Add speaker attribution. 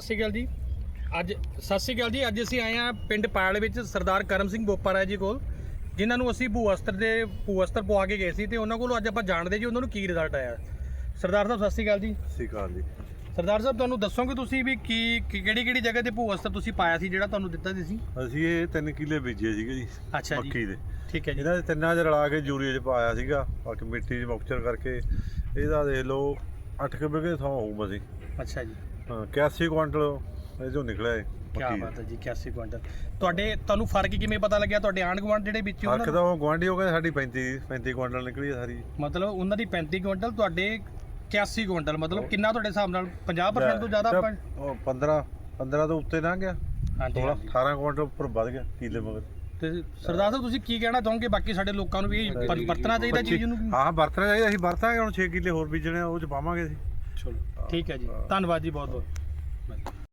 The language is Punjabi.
Speaker 1: ਸਤਿ ਸ਼੍ਰੀ ਅਕਾਲ ਜੀ। ਅੱਜ ਸਤਿ ਸ਼੍ਰੀ ਅਕਾਲ ਜੀ ਅੱਜ ਅਸੀਂ ਆਏ ਹਾਂ ਪਿੰਡ ਪਾਲ ਵਿੱਚ ਸਰਦਾਰ ਕਰਮ ਸਿੰਘ ਬੋਪਾ ਰਾਏ ਜੀ ਕੋਲ ਜਿਨ੍ਹਾਂ ਨੂੰ ਅਸੀਂ ਭੂ ਅਸਤਰ ਦੇ ਭੂ ਅਸਤਰ ਪਵਾ ਕੇ ਗਏ ਸੀ ਤੇ ਉਹਨਾਂ ਕੋਲੋਂ ਅੱਜ ਆਪਾਂ ਜਾਣਦੇ ਜੀ ਉਹਨਾਂ ਨੂੰ ਕੀ ਰਿਜ਼ਲਟ ਆਇਆ। ਸਰਦਾਰ ਸਾਹਿਬ ਸਤਿ ਸ਼੍ਰੀ ਅਕਾਲ ਜੀ।
Speaker 2: ਸਤਿ ਸ਼੍ਰੀ ਅਕਾਲ ਜੀ।
Speaker 1: ਸਰਦਾਰ ਸਾਹਿਬ ਤੁਹਾਨੂੰ ਦੱਸੋਗੇ ਤੁਸੀਂ ਵੀ ਕੀ ਕਿਹੜੀ ਕਿਹੜੀ ਜਗ੍ਹਾ ਤੇ ਭੂ ਅਸਤਰ ਤੁਸੀਂ ਪਾਇਆ ਸੀ ਜਿਹੜਾ ਤੁਹਾਨੂੰ ਦਿੱਤਾ ਸੀ?
Speaker 2: ਅਸੀਂ ਇਹ 3 ਕਿੱਲੇ ਬੀਜੇ ਸੀਗੇ ਜੀ
Speaker 1: ਅੱਛਾ ਜੀ।
Speaker 2: ਮੱਕੀ ਦੇ।
Speaker 1: ਠੀਕ ਹੈ ਜੀ।
Speaker 2: ਇਹਨਾਂ ਦੇ ਤਿੰਨਾਂ 'ਚ ਰਲਾ ਕੇ ਯੂਰੀਆ 'ਚ ਪਾਇਆ ਸੀਗਾ ਬਾਕੀ ਮਿੱਟੀ 'ਚ ਮੌਕਚਰ ਕਰਕੇ। ਇਹਦਾ ਦੇਖ ਲਓ 8 ਕੁ ਵਿਗੇ ਥਾਂ ਹੋਊ ਮਸੀਂ
Speaker 1: ਅੱਛਾ ਜੀ।
Speaker 2: ਹਾਂ 81 ਕੁਇੰਟਲ ਇਹ ਜੋ ਨਿਕਲਿਆ ਹੈ
Speaker 1: ਕੀ ਬਾਤ ਹੈ ਜੀ 81 ਕੁਇੰਟਲ। ਤੁਹਾਡੇ ਤੁਹਾਨੂੰ ਫ਼ਰਕ ਕਿਵੇਂ ਪਤਾ ਲੱਗਿਆ? ਤੁਹਾਡੇ ਆਂਢ ਗੁਆਂਢ ਜਿਹੜੇ ਵਿੱਚ ਉਹਨਾਂ
Speaker 2: ਦਾ ਉਹ ਗਵਾਂਢੀ ਹੋ ਗਿਆ ਸਾਡੀ 35 35 ਕੁਇੰਟਲ ਨਿਕਲੀ ਹੈ ਸਾਰੀ।
Speaker 1: ਮਤਲਬ ਉਹਨਾਂ ਦੀ 35 ਕੁਇੰਟਲ ਤੁਹਾਡੇ 81 ਕੁਇੰਟਲ ਮਤਲਬ ਕਿੰਨਾ ਤੁਹਾਡੇ ਹਿਸਾਬ ਨਾਲ? 50% ਤੋਂ ਜ਼ਿਆਦਾ ਆਪਾਂ
Speaker 2: ਉਹ 15 15 ਤੋਂ ਉੱਤੇ ਲੰਘ ਗਿਆ।
Speaker 1: ਹਾਂਜੀ
Speaker 2: 16
Speaker 1: ਹਾਂਜੀ।
Speaker 2: 18 ਕੁਇੰਟਲ ਉੱਪਰ ਵੱਧ ਗਿਆ ਕਿੱਲੇ ਮਗਰ।
Speaker 1: ਤੇ ਸਰਦਾਰ ਸਾਹਿਬ ਤੁਸੀਂ ਕੀ ਕਹਿਣਾ ਚਾਹੋਗੇ? ਬਾਕੀ ਸਾਡੇ ਲੋਕਾਂ ਨੂੰ ਵੀ ਇਹ ਵਰਤਣਾ ਚਾਹੀਦਾ ਚੀਜ਼ ਨੂੰ?
Speaker 2: ਹਾਂ ਵਰਤਣਾ ਚਾਹੀਦਾ ਅਸੀਂ ਵਰਤਾਂਗੇ ਹੁਣ 6 ਕਿੱਲੇ ਹੋਰ ਬੀਜਣੇ ਆ ਉਹ ਚ ਪਾਵਾਂਗੇ ਅਸੀਂ।
Speaker 1: ਚਲੋ ਠੀਕ ਹੈ ਜੀ। ਧੰਨਵਾਦ ਜੀ ਬਹੁਤ ਬਹੁਤ